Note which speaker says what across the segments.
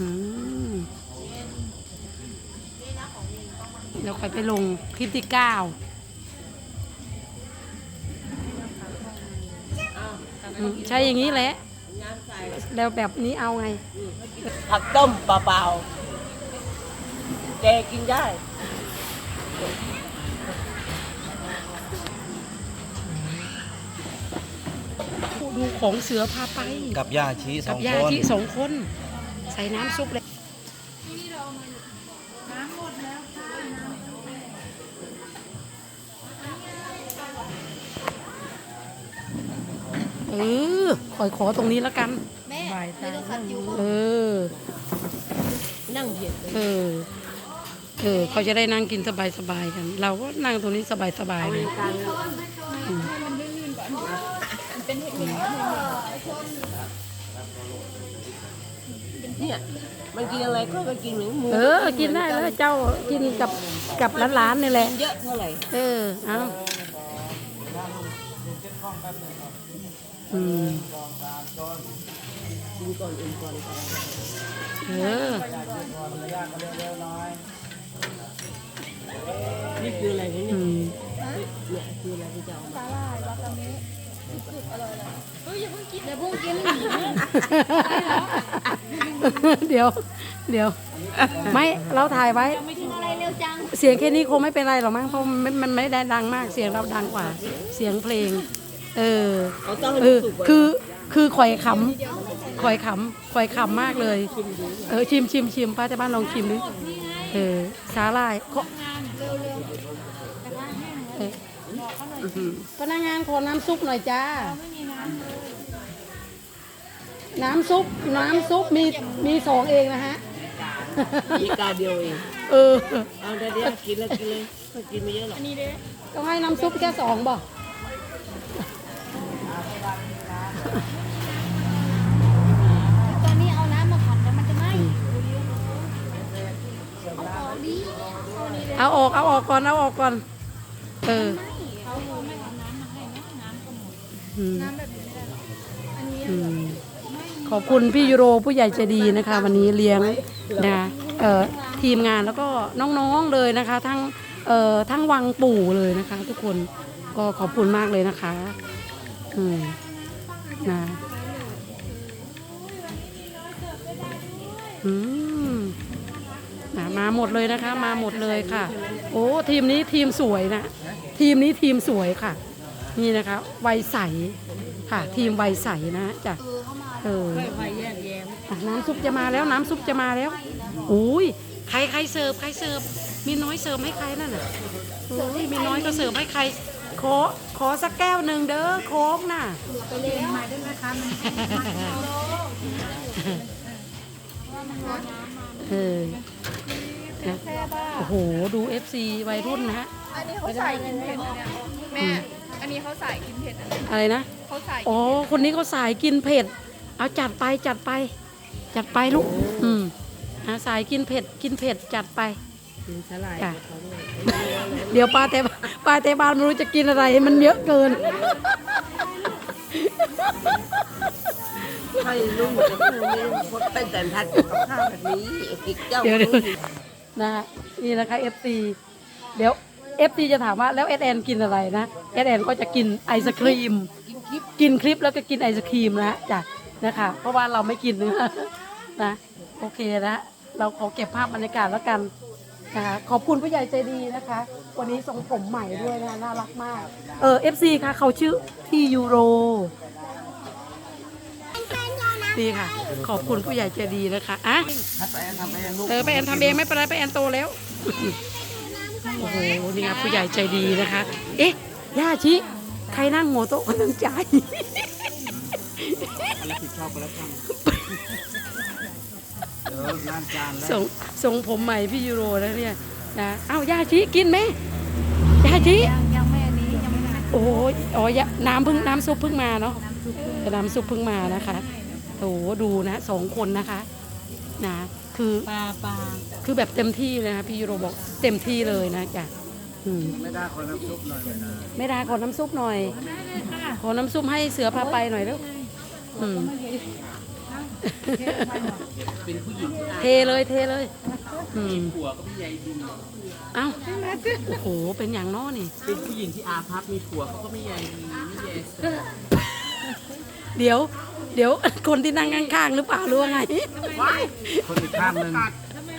Speaker 1: อืมเราค่อยไปลงคลิปที่เก้าอืมใช่อย่างนี้แหละ แล้วแบบนี้เอาไง
Speaker 2: ผักต้มเปล่าๆแกกินได้
Speaker 1: ดูของเสือพาไป
Speaker 3: กับย่าชี้ส
Speaker 1: กั
Speaker 3: อบง
Speaker 1: ยา
Speaker 3: คน
Speaker 1: ที่สองคน ใส่น้ำซุปเลยเออขอยขอตรงนี้แล้วกัน
Speaker 4: แม่ไม่ต้องขัดอยู่
Speaker 1: เออ
Speaker 2: นั่งเหยียดเลย
Speaker 1: เออ เออ เขาจะได้นั่งกินสบายๆกัน เราก็นั่งตรงนี้สบายๆเลย
Speaker 2: เนี่ ยมันกินอะไรก็ไปกินหรือหมู
Speaker 1: เออ กินได้แล้วเจ้ากินกับกับร้านๆนี่แหละ
Speaker 2: เยอะเท่าไหร่
Speaker 1: เออ เอาอืม
Speaker 2: กินก่อนอื่นก่อน
Speaker 1: เออ
Speaker 2: นี่คืออะไรเนี่ย
Speaker 1: อืม
Speaker 2: เนี่ยคืออะไรที่จะเอามา
Speaker 4: สาหร่ายวากาเมะสุดๆ อย่าเพิ่งกินเดี๋
Speaker 1: ยว เดี๋ยว ไม่เราถ่ายไว้
Speaker 4: กินอะไรเร็วจัง
Speaker 1: เสียงแค่นี้คงไม่เป็นไรหรอกมั้งเพราะมันมันไม่ได้ดังมากเสียงเราดังกว่า เสียงเพลง เออ
Speaker 2: เอ
Speaker 1: อคือคือข่อยขำข่อยขำข่อยขำมากเลย เออชิมชิมชิมป้าจะบ้านลองชิมดิเออสาหร่ายขอ
Speaker 4: งานเร็วๆแต่ว่า แห้งเลย
Speaker 1: เออพนักงานขอน้ำซุปหน่อยจ้า
Speaker 4: ไม่มีน้ำเลย
Speaker 1: น้ำซุป น้ำซุปมีมีสองเองนะฮะ
Speaker 2: มีกาเดียวเอง
Speaker 1: เออ
Speaker 2: เอาเดี๋ยวเดี๋ยวกินแล้วกินเลยไม่กินไม่เยอะหรอก
Speaker 4: อันนี้เด้
Speaker 1: ต้องให้น้ำซุปแค่สองบ่
Speaker 4: ตอนนี้เอาน้ำมาผัดแล้วมันจะไหม้เอาออกดิเอานี้เลย
Speaker 1: เอาออกเอาออกก่อน เอาออกก่อน เออ
Speaker 4: เขาไม่เอาน้ำมาให้นะน้ำก็หมด
Speaker 1: อืม
Speaker 4: น้ำแบบนี้ไม่ได้หรอกอันนี้
Speaker 1: อืมขอบคุณพี่ยูโรผู้ใหญ่ใจดีนะคะ วันนี้เลี้ยงนะเอ่อทีมงานแล้วก็น้องๆเลยนะคะ ทั้งเอ่อทั้งวังปู่เลยนะคะ ทุกคนก็ขอบคุณมากเลยนะคะอืมนะอืมนะมาหมดเลยนะคะ มาหมดเลยค่ะ โอ้ทีมนี้ทีมสวยนะ ทีมนี้ทีมสวยค่ะ นี่นะคะวัยใสค่ะ ทีมวัยใสนะจ้ะเออ
Speaker 2: ค่อยๆแยกแยะ
Speaker 1: อะน้ำซุปจะมาแล้วน้ำซุปจะมาแล้วอุ้ยใครใครเสิร์ฟใครเสิร์ฟมีน้อยเสิร์ฟให้ใครนั่นน่ะโอ้ยมีน้อยก็เสิร์ฟให้ใครขอขอสักแก้วหนึ่งเด้อโค้กน่ะ
Speaker 4: ไปเลยมาได้ไหมคะมัน
Speaker 1: เออนะ
Speaker 4: แซ่บอะ
Speaker 1: โอ้โห ดู FC วัยรุ่นนะฮะ
Speaker 4: อันนี้เขาใส่กินเผ็ดนะเนี่ยแม่ อันนี้เขาใส่กินเผ็ดนะเนี่ย
Speaker 1: อะไรนะ
Speaker 4: เขาใส่
Speaker 1: อ๋อ คนนี้เขาสายกินเผ็ด เอาจัดไปจัดไป จัดไปลูก อืมอาสายกินเผ็ด กินเผ็ดจัดไป
Speaker 2: กินสลาย
Speaker 1: จ้ะ
Speaker 2: กับเขาด้วย
Speaker 1: เดี๋ยวป้าแต่ป้าแต่บ้านไม่รู้จะกินอะไรมันเยอะเกิน
Speaker 2: ให้ลุงกับข้าวไม่ลุงพดเป็นแต่ทัดกับข้าวแบบนี้กิกเจ้า
Speaker 1: เดี๋ยวเดี๋ยว
Speaker 2: รู้ดิ
Speaker 1: นะฮะนี่นะคะ FC เดี๋ยว FC จะถามว่าแล้ว SN กินอะไรนะ SN ก็จะกินไอศครีม กินคลิปแล้วก็กินไอศครีมนะฮะจ้ะนะคะ เพราะว่าเราไม่กินเนื้อนะโอเคนะเราขอเก็บภาพบรรยากาศแล้วกันนะคะขอบคุณผู้ใหญ่ใจดีนะคะ วันนี้ทรงผมใหม่ด้วยนะน่ารักมาก เออ FC ค่ะเขาชื่อพี่ยูโรนี่ค่ะ ขอบคุณผู้ใหญ่ใจดีนะคะอะ
Speaker 3: ถ้าไปทำเองลูก
Speaker 1: เออไปแอนทำเองไม่เป็นไรไปแอนโตแล้ว โอ้โหนี่ครับผู้ใหญ่ใจดีนะคะ เอ๊ะย่าชิใครนั่งหัวโต๊ะคนนั้นจ่าย
Speaker 3: รับผิดชอบไปแล้วกันเออล้างจานแล้ว
Speaker 1: ส่งส่งผมใหม่พี่ยูโรนะเนี่ยนะเอ้าย่าชิกินไหมย่าชิ
Speaker 4: ยังยังไม่อันนี้ยังไม่ได้
Speaker 1: โอ้ยอ๋อยะน้ำเพิ่งน้ำซุปเพิ่งมาเนาะแต่น้ำซุปเพิ่งมานะคะโอ้โหดูนะสองคนนะคะนะ คือ
Speaker 2: ปลาปลา
Speaker 1: คือแบบเต็มที่เลยนะคะพี่ยูโรบอกเต็มที่เลยนะจ้ะอืม
Speaker 3: ไม่ได้คนน้ำซุปหน่อยเลยนะ
Speaker 1: ไม่ได้ขอน้ำซุปหน่อยขอน้ำซุปให้เสือพาไปหน่อยแล้วอืม
Speaker 3: เป็นผู้หญิงที่
Speaker 1: เทเลยเทเลยอืม
Speaker 3: ผัวก็ไม่ใหญ่ดิน
Speaker 1: เอ้าโอ้โหเป็นอย่างน้อนี่
Speaker 3: เป็นผู้หญิงที่อาภัพมีผัวเขาก็ไม่ใหญ่ดีไม่ใหญ่
Speaker 1: เดี๋ยว เดี๋ยวคนที่นั่งข้างๆหรือเปล่าหรือว่าไง
Speaker 3: คนอีกข้างหนึ่งทำไม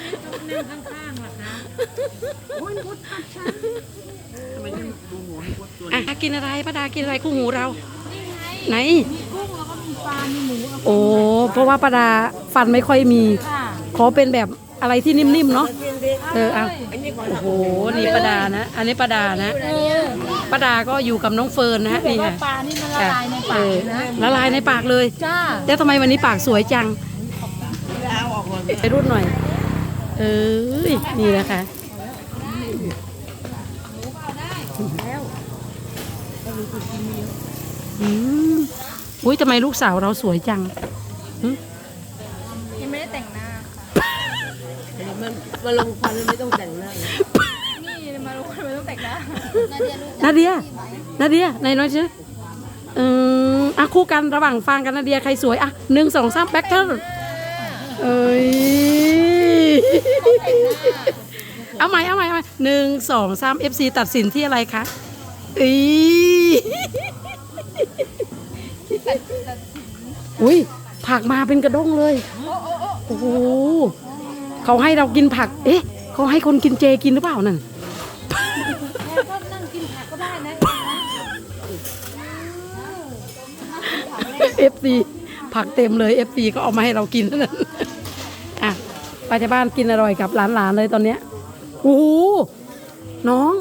Speaker 3: ไม่ดูหัวให้วัดตัว
Speaker 1: อะกินอะไรป้าดากินอะไรคู่หูเรา ไหนโอ้เพราะว่าป้าดาฟันไม่ค่อยมีขอเป็นแบบอะไรที่นิ่มๆเนาะเออเอาโอ้โหนี่ป้าดานะ อันนี้ป้าดานะ ป้าดาก็อยู่กับน้องเฟิร์นนะนี่ไง
Speaker 4: ปลานี่มันละลายในปาก
Speaker 1: เออ
Speaker 4: นะ
Speaker 1: ละลายในปากเลย
Speaker 4: จ้า
Speaker 1: แล้วทำไมวันนี้ปากสวยจังไปรุ่นหน่อย เอ้ยนี่นะคะอืมอุ้ยทำไมลูกสาวเราสวยจัง
Speaker 4: ยังไม่ได้แต่งหน้าค่ะ
Speaker 2: มันมาลงควันไม่ต้องแต่งหน้า
Speaker 4: นี่ มารู้ว่าไมต้องแต่งหน้า
Speaker 1: นาเดียนาเดียไหนน้อยชื่อเอออะคู่กันระหว่างฟางกับนาเดียใครสวยอะหนึ่งสองสามแบ็คเทอร์เอ้ยเอาใหม่เอาใหม่เอาใหม่หนึ่งสองสามเอฟซีตัดสินที่อะไรคะอีอุ้ยผักมาเป็นกระด้งเลยโอ้โหเขาให้เรากินผัก เอ๊ะเขาให้คนกินเจกินหรือเปล่านั่น
Speaker 4: ได้นะ
Speaker 1: เอฟซีผักเต็มเลยเอฟซีก็เอามาให้เรากินนั่นอะไปที่บ้านกินอร่อยกับหลานๆเลยตอนเนี้ยโอ้โหน้อง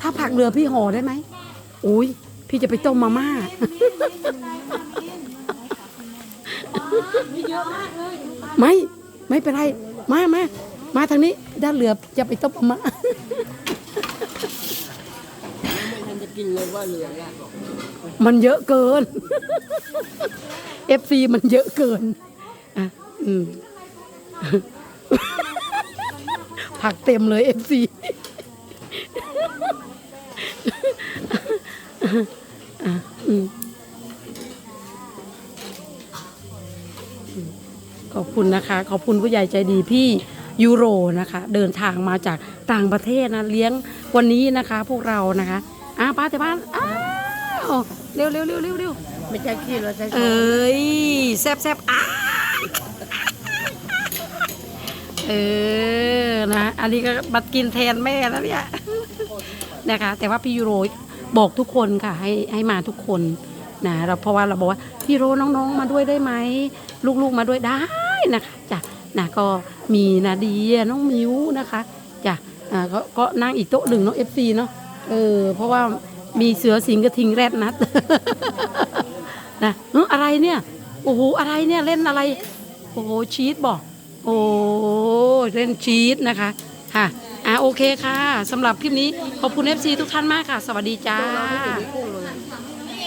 Speaker 1: ถ้าผักเหลือพี่ห่อได้ไหมอุ้ยพี่จะไปต้มมาม่าไม่ไม่เป็นไรมามามาทางนี้ด้านเหลือจะไปต้มมาม่า
Speaker 2: ไม่ทันจะ กินเลยว่าเหลือละ
Speaker 1: มันเยอะเกิน FC มันเยอะเกินอะอืม ผักเต็มเลย FC อะอืมขอบคุณนะคะ ขอบคุณผู้ใหญ่ใจดีพี่ยูโรนะคะ เดินทางมาจากต่างประเทศนะเลี้ยงวันนี้นะคะ พวกเรานะคะ ป้าแต่บ้านอ้าวเร็วเร็วเร็วเร็วเร็ว
Speaker 2: ไม่ใช่ขี้เราใช้
Speaker 1: เอ้ยแซบแซบอ้าเออนะอันนี้ก็มากินแทนแม่แล้วเนี่ยนะคะ แต่ว่าพี่ยูโรบอกทุกคนค่ะให้ให้มาทุกคนนะเราเพราะว่าเราบอกว่าพี่โรน้องๆมาด้วยได้ไหมลูกๆมาด้วยได้นะคะจ้ะนะก็มีนาเดียน้องมิวนะคะจ้ะอ่าก็ก็นั่งอีกโต๊ะหนึ่งเนาะเอฟซีเนาะ เออ เพราะว่ามีเสือสิงห์กระทิงแรดนัด นะเอออะไรเนี่ย โอ้โห อะไรเนี่ย เล่นอะไร โอ้โห ชีสบอก โอ้เล่นชีสนะคะ ค่ะ อะโอเคค่ะสำหรับคลิปนี้ ขอบคุณเอฟซีทุกท่านมากค่ะ สวัสดีจ้า